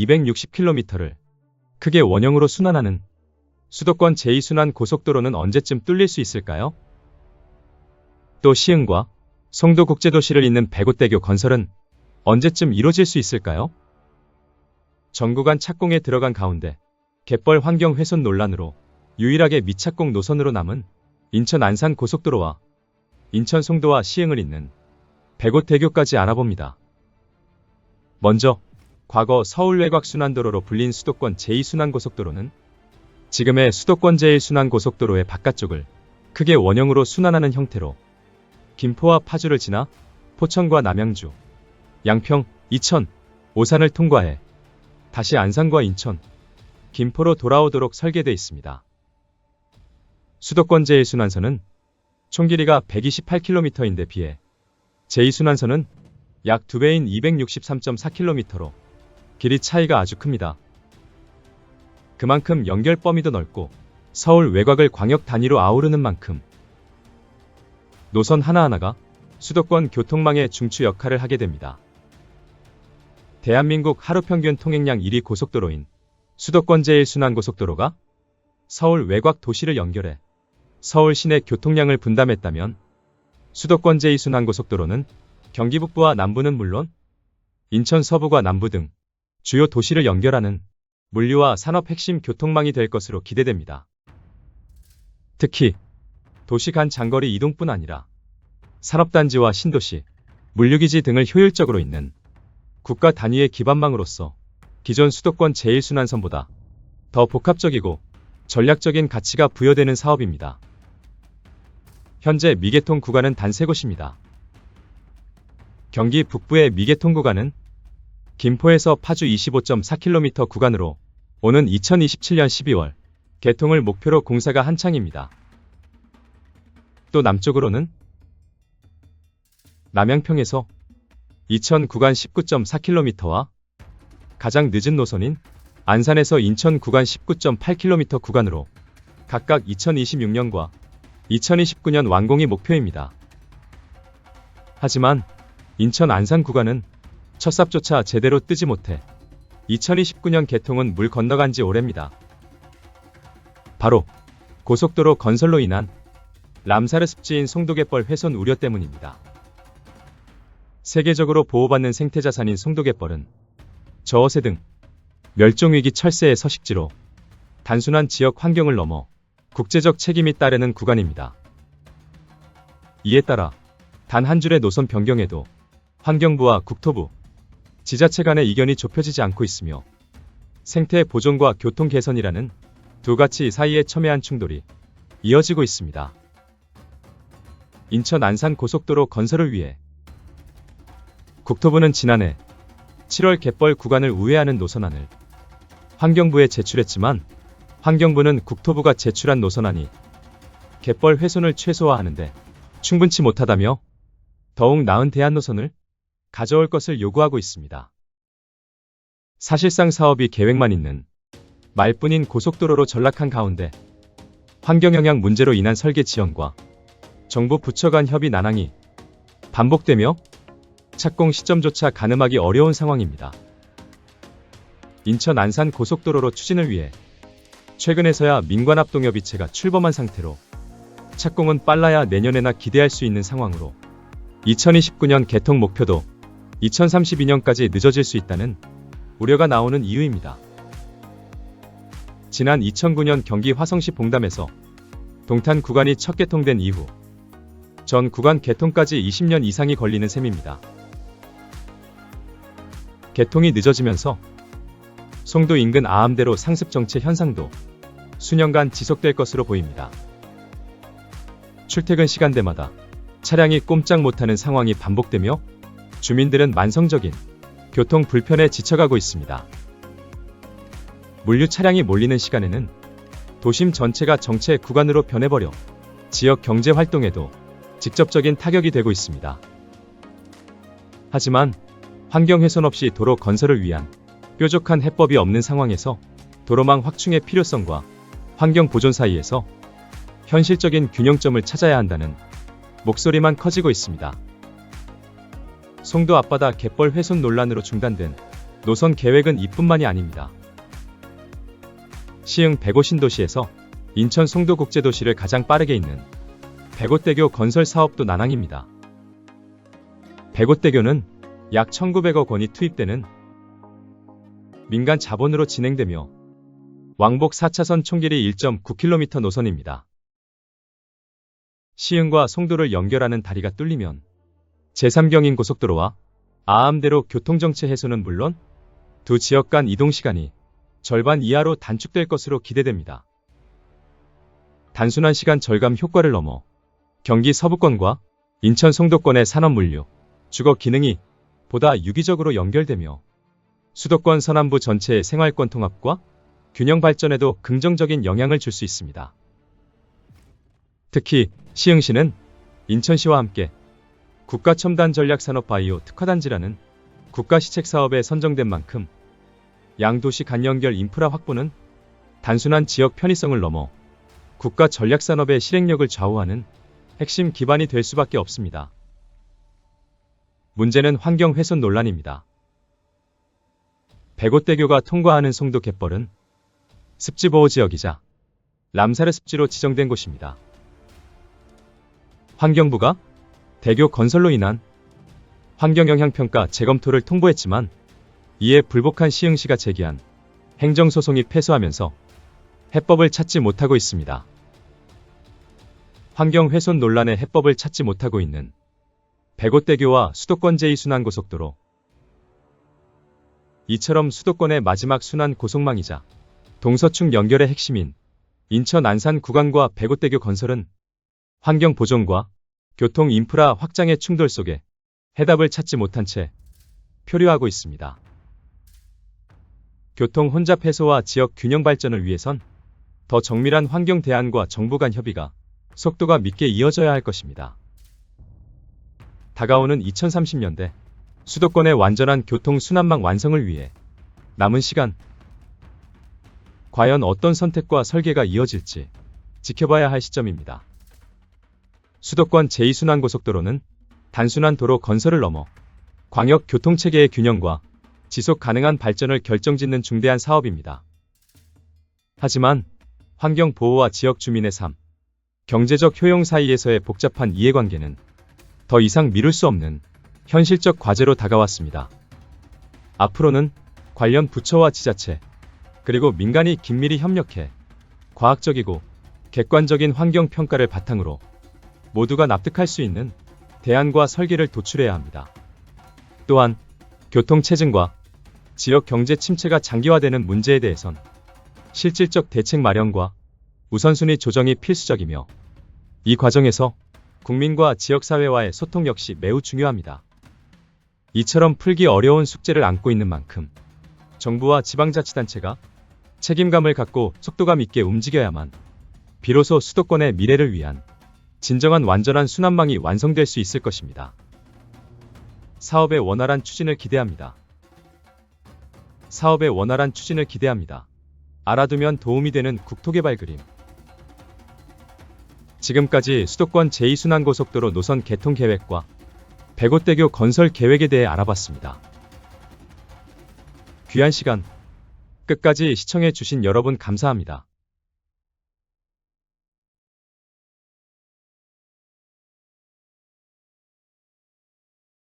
260km를 크게 원형으로 순환하는 수도권 제2순환 고속도로는 언제쯤 뚫릴 수 있을까요? 또 시흥과 송도 국제도시를 잇는 백옷대교 건설은 언제쯤 이루어질 수 있을까요? 전 구간 착공에 들어간 가운데 갯벌 환경 훼손 논란으로 유일하게 미착공 노선으로 남은 인천 안산 고속도로와 인천 송도와 시흥을 잇는 백옷대교까지 알아봅니다. 먼저 과거 서울 외곽 순환도로로 불린 수도권 제2순환고속도로는 지금의 수도권 제1순환고속도로의 바깥쪽을 크게 원형으로 순환하는 형태로 김포와 파주를 지나 포천과 남양주, 양평, 이천, 오산을 통과해 다시 안산과 인천, 김포로 돌아오도록 설계돼 있습니다. 수도권 제1순환선은 총 길이가 128km인데 비해 제2순환선은 약 2배인 263.4km로 길이 차이가 아주 큽니다. 그만큼 연결 범위도 넓고 서울 외곽을 광역 단위로 아우르는 만큼 노선 하나하나가 수도권 교통망의 중추 역할을 하게 됩니다. 대한민국 하루 평균 통행량 1위 고속도로인 수도권 제1순환고속도로가 서울 외곽 도시를 연결해 서울 시내 교통량을 분담했다면 수도권 제2순환고속도로는 경기 북부와 남부는 물론 인천 서부과 남부 등 주요 도시를 연결하는 물류와 산업 핵심 교통망이 될 것으로 기대됩니다. 특히 도시 간 장거리 이동뿐 아니라 산업단지와 신도시, 물류기지 등을 효율적으로 잇는 국가 단위의 기반망으로서 기존 수도권 제1순환선보다 더 복합적이고 전략적인 가치가 부여되는 사업입니다. 현재 미개통 구간은 단 세 곳입니다. 경기 북부의 미개통 구간은 김포에서 파주 25.4km 구간으로 오는 2027년 12월 개통을 목표로 공사가 한창입니다. 또 남쪽으로는 남양평에서 이천 구간 19.4km와 가장 늦은 노선인 안산에서 인천 구간 19.8km 구간으로 각각 2026년과 2029년 완공이 목표입니다. 하지만 인천 안산 구간은 첫 삽조차 제대로 뜨지 못해 2029년 개통은 물 건너간 지 오래입니다. 바로 고속도로 건설로 인한 람사르 습지인 송도갯벌 훼손 우려 때문입니다. 세계적으로 보호받는 생태자산인 송도갯벌은 저어세 등 멸종위기 철새의 서식지로 단순한 지역 환경을 넘어 국제적 책임이 따르는 구간입니다. 이에 따라 단 한 줄의 노선 변경에도 환경부와 국토부, 지자체 간의 이견이 좁혀지지 않고 있으며 생태 보존과 교통 개선이라는 두 가치 사이에 첨예한 충돌이 이어지고 있습니다. 인천 안산 고속도로 건설을 위해 국토부는 지난해 7월 갯벌 구간을 우회하는 노선안을 환경부에 제출했지만 환경부는 국토부가 제출한 노선안이 갯벌 훼손을 최소화하는데 충분치 못하다며 더욱 나은 대안 노선을 가져올 것을 요구하고 있습니다. 사실상 사업이 계획만 있는 말뿐인 고속도로로 전락한 가운데 환경영향 문제로 인한 설계 지연과 정부 부처 간 협의 난항이 반복되며 착공 시점조차 가늠하기 어려운 상황입니다. 인천 안산 고속도로로 추진을 위해 최근에서야 민관합동협의체가 출범한 상태로 착공은 빨라야 내년에나 기대할 수 있는 상황으로 2029년 개통 목표도 2032년까지 늦어질 수 있다는 우려가 나오는 이유입니다. 지난 2009년 경기 화성시 봉담에서 동탄 구간이 첫 개통된 이후 전 구간 개통까지 20년 이상이 걸리는 셈입니다. 개통이 늦어지면서 송도 인근 아암대로 상습 정체 현상도 수년간 지속될 것으로 보입니다. 출퇴근 시간대마다 차량이 꼼짝 못하는 상황이 반복되며 주민들은 만성적인 교통 불편에 지쳐가고 있습니다. 물류 차량이 몰리는 시간에는 도심 전체가 정체 구간으로 변해버려 지역 경제 활동에도 직접적인 타격이 되고 있습니다. 하지만 환경 훼손 없이 도로 건설을 위한 뾰족한 해법이 없는 상황에서 도로망 확충의 필요성과 환경 보존 사이에서 현실적인 균형점을 찾아야 한다는 목소리만 커지고 있습니다. 송도 앞바다 갯벌 훼손 논란으로 중단된 노선 계획은 이뿐만이 아닙니다. 시흥 백오 신도시에서 인천 송도 국제도시를 가장 빠르게 잇는 백오대교 건설 사업도 난항입니다. 백오대교는 약 1,900억 원이 투입되는 민간 자본으로 진행되며 왕복 4차선 총길이 1.9km 노선입니다. 시흥과 송도를 연결하는 다리가 뚫리면 제3경인 고속도로와 아암대로 교통정체 해소는 물론 두 지역 간 이동 시간이 절반 이하로 단축될 것으로 기대됩니다. 단순한 시간 절감 효과를 넘어 경기 서부권과 인천 송도권의 산업 물류, 주거 기능이 보다 유기적으로 연결되며 수도권 서남부 전체의 생활권 통합과 균형 발전에도 긍정적인 영향을 줄 수 있습니다. 특히 시흥시는 인천시와 함께 국가첨단 전략산업 바이오 특화단지라는 국가시책 사업에 선정된 만큼 양도시 간 연결 인프라 확보는 단순한 지역 편의성을 넘어 국가 전략산업의 실행력을 좌우하는 핵심 기반이 될 수밖에 없습니다. 문제는 환경 훼손 논란입니다. 백오대교가 통과하는 송도 갯벌은 습지보호 지역이자 람사르 습지로 지정된 곳입니다. 환경부가 대교 건설로 인한 환경영향평가 재검토를 통보했지만 이에 불복한 시흥시가 제기한 행정소송이 패소하면서 해법을 찾지 못하고 있습니다. 환경훼손 논란의 해법을 찾지 못하고 있는 백오대교와 수도권 제2순환고속도로 이처럼 수도권의 마지막 순환 고속망이자 동서충 연결의 핵심인 인천 안산 구간과 백오대교 건설은 환경 보존과 교통 인프라 확장의 충돌 속에 해답을 찾지 못한 채 표류하고 있습니다. 교통 혼잡 해소와 지역 균형 발전을 위해선 더 정밀한 환경 대안과 정부 간 협의가 속도가 믿게 이어져야 할 것입니다. 다가오는 2030년대 수도권의 완전한 교통 순환망 완성을 위해 남은 시간 과연 어떤 선택과 설계가 이어질지 지켜봐야 할 시점입니다. 수도권 제2순환고속도로는 단순한 도로 건설을 넘어 광역 교통체계의 균형과 지속 가능한 발전을 결정짓는 중대한 사업입니다. 하지만 환경 보호와 지역 주민의 삶, 경제적 효용 사이에서의 복잡한 이해관계는 더 이상 미룰 수 없는 현실적 과제로 다가왔습니다. 앞으로는 관련 부처와 지자체, 그리고 민간이 긴밀히 협력해 과학적이고 객관적인 환경 평가를 바탕으로 모두가 납득할 수 있는 대안과 설계를 도출해야 합니다. 또한 교통 체증과 지역 경제 침체가 장기화되는 문제에 대해선 실질적 대책 마련과 우선순위 조정이 필수적이며 이 과정에서 국민과 지역사회와의 소통 역시 매우 중요합니다. 이처럼 풀기 어려운 숙제를 안고 있는 만큼 정부와 지방자치단체가 책임감을 갖고 속도감 있게 움직여야만 비로소 수도권의 미래를 위한 진정한 완전한 순환망이 완성될 수 있을 것입니다. 사업의 원활한 추진을 기대합니다. 사업의 원활한 추진을 기대합니다. 알아두면 도움이 되는 국토개발 그림. 지금까지 수도권 제2순환고속도로 노선 개통 계획과 백오대교 건설 계획에 대해 알아봤습니다. 귀한 시간 끝까지 시청해 주신 여러분 감사합니다.